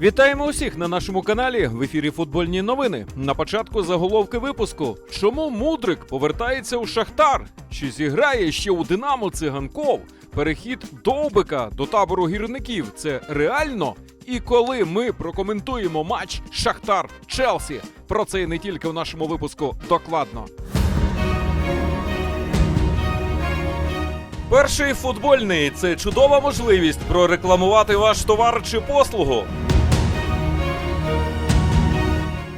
Вітаємо усіх на нашому каналі в ефірі Футбольні новини. На початку заголовки випуску. Чому Мудрик повертається у Шахтар? Чи зіграє ще у Динамо циганков? Перехід Довбика до табору гірників це реально? І коли ми прокоментуємо матч Шахтар Челсі? Про це і не тільки в нашому випуску докладно. Перший футбольний це чудова можливість прорекламувати ваш товар чи послугу.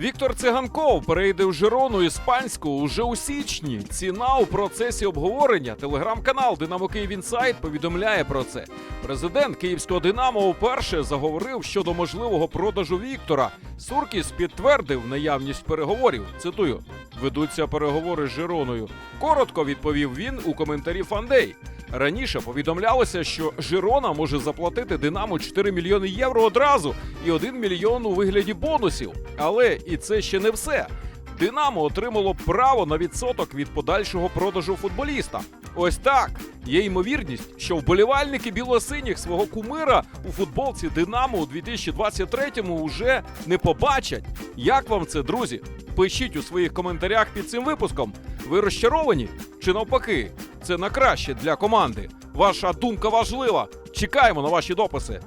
Віктор Циганков перейде в Жирону іспанську уже у січні. Ціна у процесі обговорення. Телеграм-канал Динамо Київ Інсайт повідомляє про це. Президент київського Динамо вперше заговорив щодо можливого продажу Віктора. Суркіс підтвердив наявність переговорів. Цитую: ведуться переговори з Жироною. Коротко відповів він у коментарі Фандей. Раніше повідомлялося, що Жирона може заплатити Динамо 4 мільйони євро одразу і 1 мільйон у вигляді бонусів. Але і це ще не все. Динамо отримало право на відсоток від подальшого продажу футболіста. Ось так. Є ймовірність, що вболівальники білосиніх свого кумира у футболці Динамо у 2023-му уже не побачать. Як вам це, друзі? Пишіть у своїх коментарях під цим випуском. Ви розчаровані? Чи навпаки? Це на краще для команди. Ваша думка важлива. Чекаємо на ваші дописи.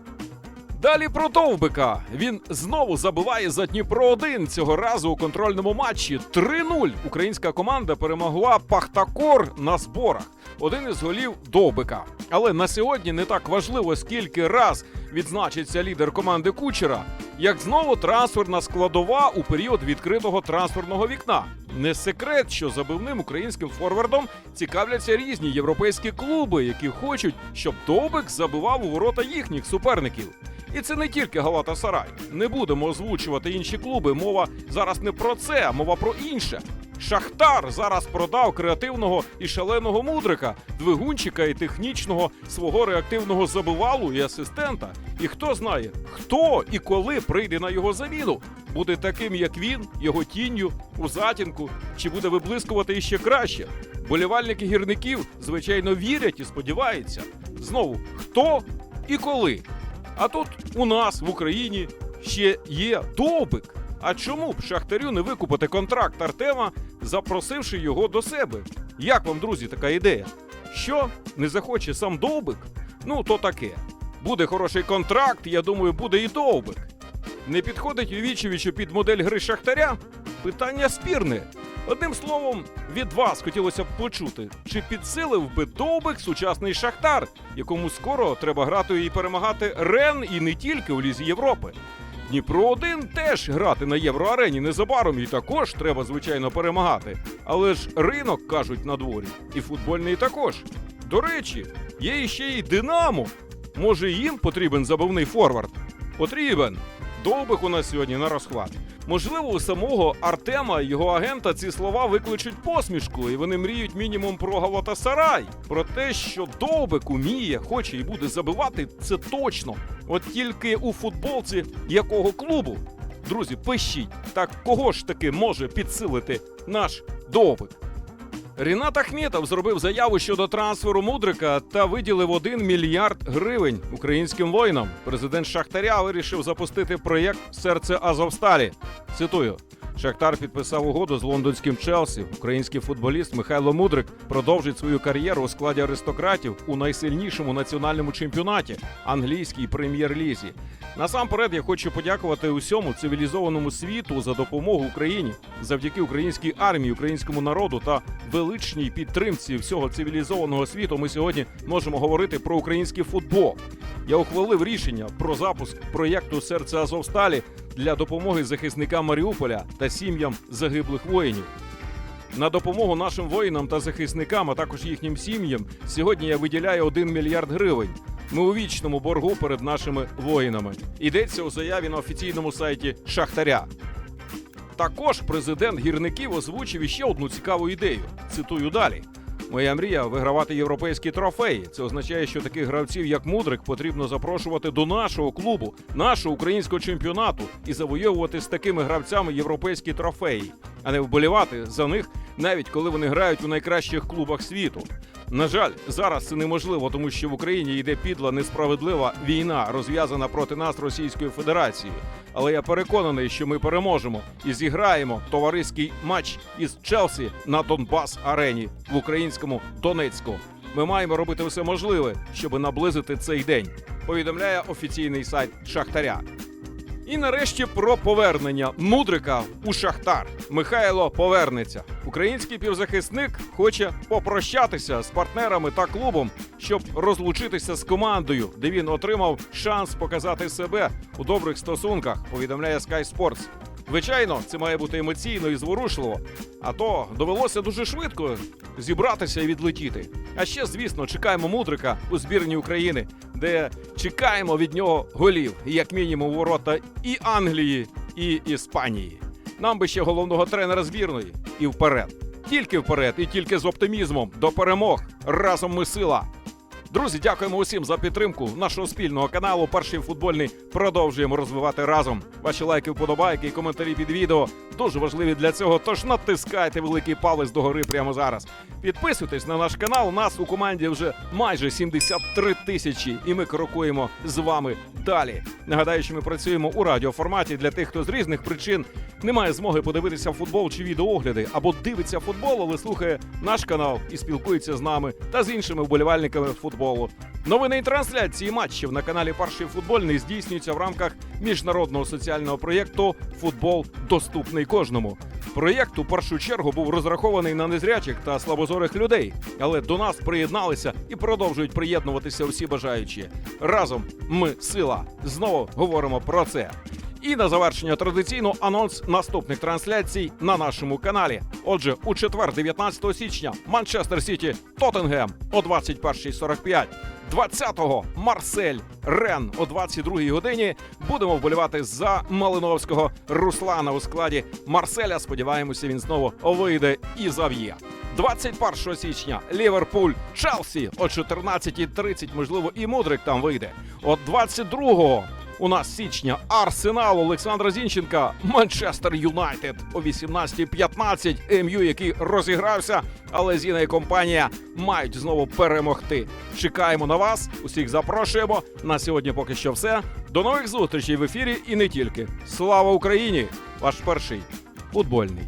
Далі про Довбика. Він знову забиває за Дніпро 1 цього разу у контрольному матчі. 3-0 українська команда перемогла Пахтакор на зборах. Один із голів Довбика. Але на сьогодні не так важливо, скільки раз відзначиться лідер команди Кучера, як знову трансферна складова у період відкритого трансферного вікна. Не секрет, що забивним українським форвардом цікавляться різні європейські клуби, які хочуть, щоб Довбик забивав у ворота їхніх суперників. І це не тільки Галата Сарай. Не будемо озвучувати інші клуби. Мова зараз не про це, а мова про інше. Шахтар зараз продав креативного і шаленого мудрика, двигунчика і технічного свого реактивного забивалу і асистента. І хто знає, хто і коли прийде на його заміну, буде таким, як він, його тінню у затінку, чи буде виблискувати іще краще. Болівальники гірників, звичайно, вірять і сподіваються. Знову хто і коли. А тут у нас в Україні ще є довбик. А чому б Шахтарю не викупити контракт Артема, запросивши його до себе? Як вам, друзі, така ідея? Що не захоче сам довбик? Ну, то таке. Буде хороший контракт, я думаю, буде і довбик. Не підходить Ювічевичу під модель гри Шахтаря? Питання спірне. Одним словом, від вас хотілося б почути, чи підсилив би довбик сучасний Шахтар, якому скоро треба грати і перемагати Рен і не тільки у Лізі Європи. Дніпро 1 теж грати на євроарені незабаром і також треба, звичайно, перемагати. Але ж ринок кажуть на дворі, і футбольний також. До речі, є іще й Динамо. Може, їм потрібен забивний форвард? Потрібен. Довбик у нас сьогодні на розхват. Можливо, у самого Артема і його агента ці слова викличуть посмішку, і вони мріють мінімум про Галатасарай. Про те, що Довбик уміє, хоче і буде забивати, це точно. От тільки у футболці якого клубу? Друзі, пишіть, так кого ж таки може підсилити наш Довбик? Рінат Ахметов зробив заяву щодо трансферу Мудрика та виділив 1 мільярд гривень українським воїнам. Президент Шахтаря вирішив запустити проєкт Серце Азовсталі. Цитую: Шахтар підписав угоду з лондонським Челсі. Український футболіст Михайло Мудрик продовжить свою кар'єру у складі аристократів у найсильнішому національному чемпіонаті англійській прем'єр-лізі. Насамперед я хочу подякувати усьому цивілізованому світу за допомогу Україні завдяки українській армії, українському народу та величній підтримці всього цивілізованого світу. Ми сьогодні можемо говорити про український футбол. Я ухвалив рішення про запуск проєкту Серце Азовсталі для допомоги захисникам Маріуполя та сім'ям загиблих воїнів. На допомогу нашим воїнам та захисникам, а також їхнім сім'ям, сьогодні я виділяю 1 мільярд гривень. Ми у вічному боргу перед нашими воїнами. Йдеться у заяві на офіційному сайті Шахтаря. Також президент гірників озвучив іще одну цікаву ідею. Цитую далі. Моя мрія вигравати європейські трофеї. Це означає, що таких гравців, як Мудрик, потрібно запрошувати до нашого клубу, нашого українського чемпіонату і завойовувати з такими гравцями європейські трофеї, а не вболівати за них, навіть коли вони грають у найкращих клубах світу. На жаль, зараз це неможливо, тому що в Україні йде підла несправедлива війна, розв'язана проти нас Російською Федерацією. Але я переконаний, що ми переможемо і зіграємо товариський матч із Челсі на Донбас арені в українському Донецьку. Ми маємо робити все можливе, щоб наблизити цей день. Повідомляє офіційний сайт Шахтаря. І нарешті про повернення мудрика у Шахтар. Михайло повернеться. Український півзахисник хоче попрощатися з партнерами та клубом, щоб розлучитися з командою, де він отримав шанс показати себе у добрих стосунках. Повідомляє Sky Sports. Звичайно, це має бути емоційно і зворушливо. А то довелося дуже швидко зібратися і відлетіти. А ще, звісно, чекаємо мудрика у збірні України, де чекаємо від нього голів, як мінімум, ворота і Англії, і Іспанії. Нам би ще головного тренера збірної і вперед. Тільки вперед, і тільки з оптимізмом до перемог. Разом ми сила. Друзі, дякуємо усім за підтримку нашого спільного каналу. Перший футбольний продовжуємо розвивати разом. Ваші лайки, вподобайки і коментарі під відео дуже важливі для цього. Тож натискайте великий палець догори прямо зараз. Підписуйтесь на наш канал. Нас у команді вже майже 73 тисячі, і ми крокуємо з вами далі. Нагадаю, що ми працюємо у радіоформаті для тих, хто з різних причин не має змоги подивитися футбол чи відеоогляди, або дивиться футбол, але слухає наш канал і спілкується з нами та з іншими вболівальниками футболу. Новини і трансляції матчів на каналі Перший футбольний здійснюються в рамках міжнародного соціального проєкту Футбол доступний кожному. Проєкт у першу чергу був розрахований на незрячих та слабозорих людей, але до нас приєдналися і продовжують приєднуватися усі бажаючі. Разом ми сила. Знову говоримо про це. І на завершення традиційно анонс наступних трансляцій на нашому каналі. Отже, у четвер, 19 січня, Манчестер Сіті Тоттенгем о 21.45. 20-го Марсель Рен о 22-й годині будемо вболівати за Малиновського Руслана у складі Марселя. Сподіваємося, він знову вийде і зав'є. 21 січня Ліверпуль Челсі о 14.30, можливо, і Мудрик там вийде. От 22-го у нас січня Арсенал Олександра Зінченка, Манчестер Юнайтед о 18.15. МЮ, який розігрався, але Зіна і компанія мають знову перемогти. Чекаємо на вас. Усіх запрошуємо. На сьогодні поки що все. До нових зустрічей в ефірі і не тільки. Слава Україні! Ваш перший футбольний.